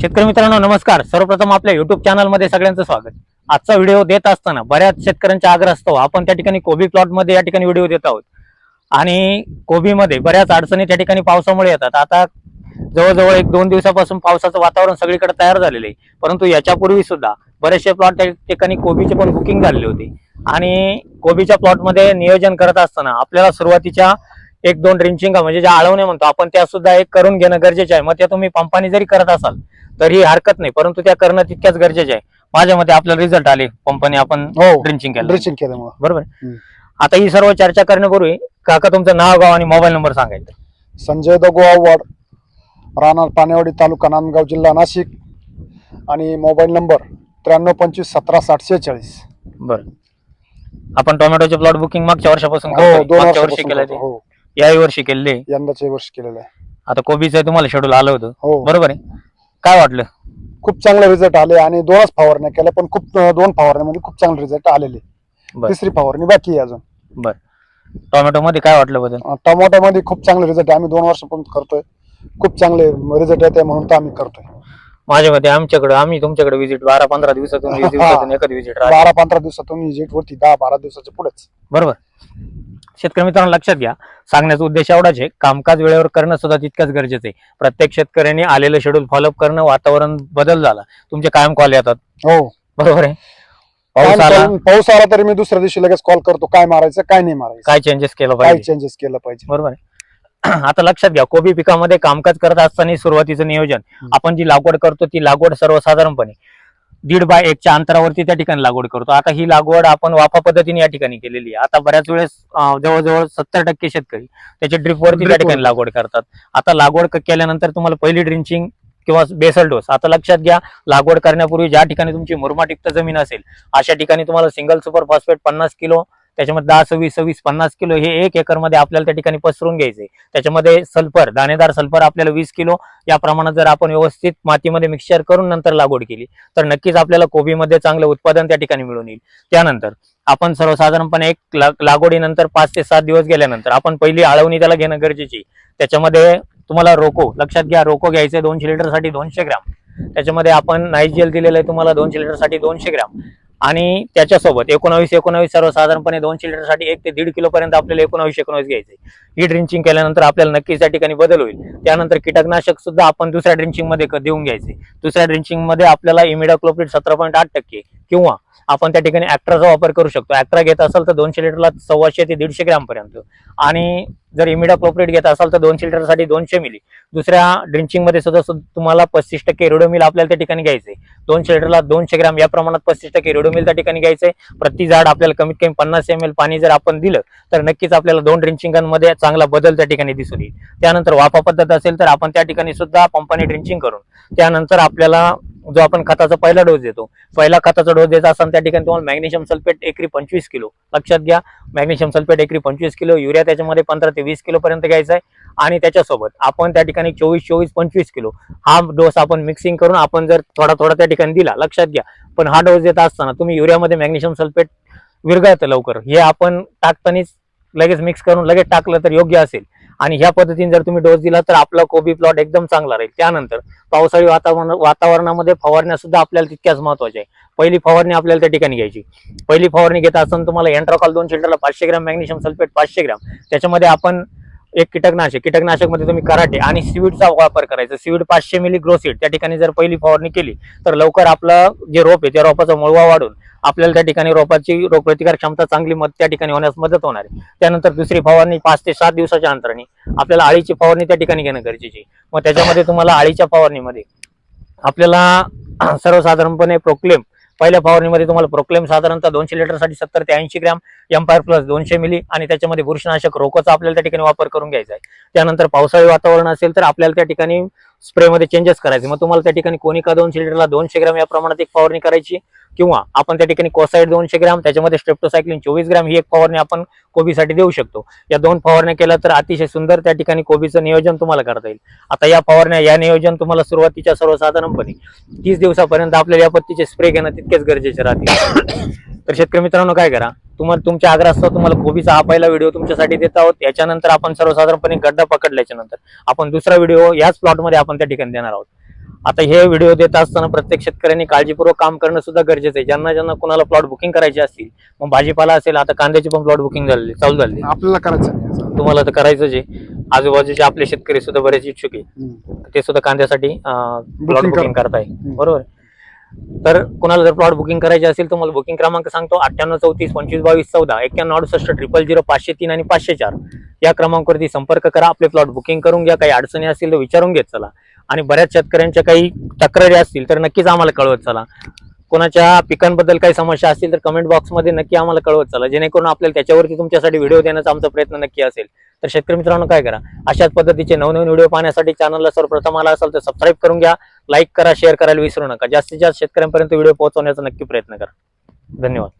शेतकरी मित्रांनो नमस्कार. सर्वप्रथम आपल्या युट्यूब चॅनलमध्ये सगळ्यांचं स्वागत. आजचा व्हिडिओ देत असताना बऱ्याच शेतकऱ्यांच्या आग्रह असतो. आपण त्या ठिकाणी कोबी प्लॉटमध्ये या ठिकाणी व्हिडिओ देत आहोत. आणि कोबीमध्ये बऱ्याच अडचणी त्या ठिकाणी पावसामुळे येतात. आता जवळजवळ एक दोन दिवसापासून पावसाचं वातावरण सगळीकडे तयार झालेलं आहे. परंतु याच्यापूर्वी सुद्धा बरेचसे प्लॉट त्या ठिकाणी कोबीचे पण बुकिंग झालेले होते. आणि कोबीच्या प्लॉटमध्ये नियोजन करत असताना आपल्याला सुरुवातीच्या एक दोन ड्रिंचिंग म्हणजे ज्या आळवणे म्हणतो आपण त्या सुद्धा एक करून घेणं गरजेचे आहे. मग त्या तुम्ही पंपानी जरी करत असाल तरी हरकत नाही परंतु त्या करणं तितक्याच गरजेचे आहे. माझ्या मते आपल्याला रिझल्ट आले पंपाने आपण ड्रिंचिंग केलं ड्रेसिंग केल्यामुळं बरोबर. आता ही सर्व चर्चा करण्यापूर्वी काका तुमचं नाव गाव आणि मोबाईल नंबर सांगायचं. संजय दगो आव्हाड राहणार पानेवाडी तालुका नांदगाव जिल्हा नाशिक आणि मोबाईल नंबर त्र्याण्णव पंचवीस सतरा सातशे चाळीस बरं. आपण टोमॅटोचे प्लॉट बुकिंग मागच्या वर्षापासून हो. दोन मागच्या वर्षी वर्षापासून केलं हो. याही वर्षी केले यंदाचे वर्ष केलेलं आहे. आता कोबीचं तुम्हाला शेड्यूल आलं होतं. हो. बरोबर आहे. काय वाटलं? खूप चांगले रिझल्ट आले आणि दोनच फवारण्या केल्या पण खूप दोन फवारण्यामध्ये खूप चांगले रिझल्ट आलेले. बरं. तिसरी फवारणी बाकी आहे अजून. टोमॅटो मध्ये काय वाटलं बदल? टोमॅटो मध्ये खूप चांगले रिझल्ट आम्ही दोन वर्षापासून करतोय. खूप चांगले रिझल्ट येते म्हणून तर आम्ही करतोय. माझ्या मते आमच्याकडे आम्ही तुमच्याकडे विजिट बारा पंधरा दिवसातून वीस दिवसातून एकच विजिट बारा पंधरा दिवसातून विजिट वरती दहा बारा दिवसाच्या पुढेच. बरोबर. शेतकरी मित्रांनो लक्षात घ्या. सांगण्याचा उद्देश एवढाच आहे कामकाज वेळेवर करणं सुद्धा तितकंच गरजेचं आहे. प्रत्येक शेतकऱ्यांनी आलेलं शेड्यूल फॉलोअप करणं वातावरण बदल झाला. तुमचे कायम कॉल येतात. हो. बरोबर आहे. पाऊस आला. पाऊस आला तरी मी दुसऱ्या दिवशी लगेच कॉल करतो काय मारायचं काय नाही मारायचं. काय चेंजेस केलं काय पाहिजे? चेंजेस केलं पाहिजे? बरोबर आहे. आता लक्षात घ्या कोबी पिकामध्ये कामकाज करत असताना सुरुवातीचं नियोजन. आपण जी लागवड करतो ती लागवड सर्वसाधारणपणे. दीड बाय एकच्या अंतरावरती त्या ठिकाणी लागवड करतो. आता ही लागवड आपण वाफा पद्धतीने या ठिकाणी केलेली आहे. आता बऱ्याच वेळेस जवळजवळ सत्तर टक्के शेतकरी त्याच्या ड्रिप वरती त्या ठिकाणी. लागवड करतात. आता लागवड केल्यानंतर तुम्हाला पहिली ड्रिंचिंग किंवा बेसल डोस आता लक्षात घ्या लागवड करण्यापूर्वी ज्या ठिकाणी तुमची मुरमाटिक्त जमीन असेल अशा ठिकाणी तुम्हाला सिंगल सुपर फॉस्फेट पन्नास किलो त्याच्यामध्ये दहा सव्वीस सव्वीस पन्नास किलो हे एक एकरमध्ये आपल्याला त्या ठिकाणी पसरून घ्यायचे. त्याच्यामध्ये सल्फर दाणेदार सल्फर आपल्याला वीस किलो. या प्रमाणात जर आपण व्यवस्थित मातीमध्ये मिक्सचर करून नंतर लागवड केली तर नक्कीच आपल्याला कोबीमध्ये चांगलं उत्पादन त्या ठिकाणी मिळून येईल. त्यानंतर आपण सर्वसाधारणपणे एक लागवडीनंतर पाच ते सात दिवस गेल्यानंतर आपण पहिली आळवणी त्याला घेणं गरजेची. त्याच्यामध्ये तुम्हाला रोको लक्षात घ्या रोको घ्यायचे दोनशे लिटरसाठी दोनशे ग्रॅम. त्याच्यामध्ये आपण नाईस दिलेलं आहे तुम्हाला दोनशे लिटरसाठी दोनशे ग्रॅम. आणि त्याच्यासोबत एकोणावीस एकोणावीस सर्वसाधारणपणे दोनशे लिटरसाठी एक ते दीड किलोपर्यंत आपल्याला एकोणावीस एकोणावीस घ्यायचे. ही ड्रिंचिंग केल्यानंतर आपल्याला नक्कीच त्या ठिकाणी बदल होईल. त्यानंतर कीटकनाशक सुद्धा आपण दुसऱ्या ड्रिंचिंगमध्ये देऊन घ्यायचे. दुसऱ्या ड्रिंचिंगमध्ये आपल्याला इमिडाक्लोप्रिड सतरा पॉईंट आठ टक्के किंवा आपण त्या ठिकाणी ऍक्ट्राचा वापर करू शकतो. ऍक्ट्रा घेत असाल तर दोनशे लिटरला सव्वाशे ते दीडशे ग्रॅमपर्यंत आणि जर इमिडा इमिडाक्लोप्रिड घेत असाल तर दोनशे लिटरसाठी दोनशे मिली. दुसऱ्या ड्रिंचिंगमध्ये सुद्धा सुद्धा तुम्हाला पस्तीस टक्के रेडोमिल आपल्याला त्या ठिकाणी घ्यायचे दोनशे लिटरला दोनशे ग्रॅम या प्रमाणात पस्तीस टक्के रेडोमिल त्या ठिकाणी घ्यायचे प्रति झाड आपल्याला कमीत कमी पन्नास एम एल पाणी जर आपण दिलं तर नक्कीच आपल्याला दोन ड्रिंचिंगांमध्ये चांगला बदल त्या ठिकाणी दिसून येईल. त्यानंतर वाफा पद्धत असेल तर आपण त्या ठिकाणी सुद्धा पंपाने ड्रिंचिंग करून त्यानंतर आपल्याला जो आपण खताचा पहिला डोस देतो. पहिला खताचा डोस द्यायचा असताना त्या ठिकाणी तुम्हाला मॅग्नेशियम सल्फेट एकरी पंचवीस किलो. लक्षात घ्या मॅग्नेशियम सल्फेट एकरी पंचवीस किलो युरिया त्याच्यामध्ये पंधरा ते वीस किलो पर्यंत घ्यायचा आहे. आणि त्याच्यासोबत आपण त्या ठिकाणी चोवीस चोवीस पंचवीस किलो हा डोस आपण मिक्सिंग करून आपण जर थोडा थोडा त्या ठिकाणी दिला लक्षात घ्या. पण हा डोस देत असताना तुम्ही युरियामध्ये मॅग्नेशियम सल्फेट विरघळतं लवकर. हे आपण टाकतानीच लगेच मिक्स करून लगेच टाकलं तर योग्य असेल. आणि ह्या पद्धतीने जर तुम्ही डोस दिला तर आपला कोबी प्लॉट एकदम चांगला राहील. त्यानंतर पावसाळी वातावरण वातावरणामध्ये फवारण्या सुद्धा आपल्याला तितक्याच महत्त्वाच्या आहे पहिली फवारणी आपल्याला त्या ठिकाणी घ्यायची. पहिली फवारणी घेत असताना तुम्हाला एन्ट्रॉकॉल दोन शिल्टरला पाचशे ग्रॅम मॅग्नेशियम सल्फेट पाचशे ग्रॅम. त्याच्यामध्ये आपण एक कीटकनाशक. कीटकनाशकमध्ये तुम्ही कराटे आणि सीवीडचा वापर करायचा. सीवीड पाचशे मिली ग्रोसीड त्या ठिकाणी जर पहिली फवारणी केली तर लवकर आपलं जे रोप आहे त्या रोपाचा मुळवा वाढून आपल्याला त्या ठिकाणी रोपाची रोगप्रतिकार क्षमता चांगली मत त्या ठिकाणी होण्यास मदत होणार आहे. त्यानंतर दुसरी फवारणी पाच ते सात दिवसाच्या अंतराने. आपल्याला आळीची फवारणी त्या ठिकाणी घेणं गरजेची आहे. मग त्याच्यामध्ये तुम्हाला आळीच्या फवारणीमध्ये आपल्याला सर्वसाधारणपणे प्रोक्लेम पहिल्या फवारणीमध्ये तुम्हाला प्रोक्लेम साधारणतः दोनशे लिटरसाठी सत्तर ते ऐंशी ग्रॅम एम्पायर प्लस दोनशे मिली आणि त्याच्यामध्ये बुरशीनाशक रोकोचा आपल्याला त्या ठिकाणी वापर करून घ्यायचा आहे. त्यानंतर पावसाळी वातावरण असेल तर आपल्याला त्या ठिकाणी स्प्रेमध्ये चेंजेस करायचे. मग तुम्हाला त्या ठिकाणी कोनिका दोनशे लिटरला दोनशे ग्रॅम या प्रमाणात एक फवारणी करायची. किंवा आपण त्या ठिकाणी कोसाईड दोनशे ग्रॅम त्याच्यामध्ये स्ट्रेप्टोसायक्लिन चोवीस ग्रॅम ही एक फवारणी आपण कोबीसाठी देऊ शकतो. या दोन फवारण्या केल्या तर अतिशय सुंदर त्या ठिकाणी कोबीचं नियोजन तुम्हाला करता येईल. आता या फवारण्या या नियोजन तुम्हाला सुरुवातीच्या सर्वसाधारणपणे तीस दिवसापर्यंत आपल्याला या पत्तीचे स्प्रे घेणं तितकेच गरजेचे राहतील. तर शेतकरी मित्रांनो काय करा? तुम्हाला तुमच्या आग्रहास्तव तुम्हाला कोबीचा हा पहिला व्हिडिओ तुमच्यासाठी देत आहोत. याच्यानंतर आपण सर्वसाधारणपणे गड्डा पकडल्याच्या नंतर आपण दुसरा व्हिडिओ याच प्लॉटमध्ये आपण त्या ठिकाणी देणार आहोत. आता हे व्हिडिओ देत असताना प्रत्येक शेतकऱ्यांनी काळजीपूर्वक काम करणं सुद्धा गरजेचं आहे. ज्यांना ज्यांना कुणाला प्लॉट बुकिंग करायचे असतील मग भाजीपाला असेल आता कांद्याची पण प्लॉट बुकिंग झालेली चालू झाली आपल्याला करायचं. तुम्हाला तर करायचंच आहे. आजूबाजूचे आपले शेतकरी सुद्धा बरेच इच्छुक आहे. ते सुद्धा कांद्यासाठी प्लॉट बुकिंग कर- करताय. बरोबर. तर कुणाला जर प्लॉट बुकिंग करायचे असेल तर मला बुकिंग क्रमांक सांगतो अठ्ठ्याण्णव चौतीस पंचवीस बावीस चौदा एक्क्याण्णव अडुसष्ट ट्रिपल झिरो पाचशे तीन आणि पाचशे चार. या क्रमांकावरती संपर्क करा आपले प्लॉट बुकिंग करून घ्या. काही अडचणी असतील तर विचारून घेत चला. आणि बऱ्याच शेतकऱ्यांच्या काही तक्रारी असतील तर नक्कीच आम्हाला कळवत चला. कोणाच्या पिकांबद्दल काही समस्या असतील तर कमेंट बॉक्समध्ये नक्की आम्हाला कळवत चला. जेणेकरून आपल्याला त्याच्यावरती तुमच्यासाठी व्हिडिओ देण्याचा आमचा प्रयत्न नक्की असेल. तर शेतकरी मित्रांनो काय करा? अशाच पद्धतीचे नवनवीन व्हिडिओ पाहण्यासाठी चॅनलला सर्वप्रथम आला असाल तर सबस्क्राईब करून घ्या. लाईक करा शेअर करायला विसरू नका. जास्तीत जास्त शेतकऱ्यांपर्यंत व्हिडिओ पोहोचवण्याचा नक्की प्रयत्न करा. धन्यवाद.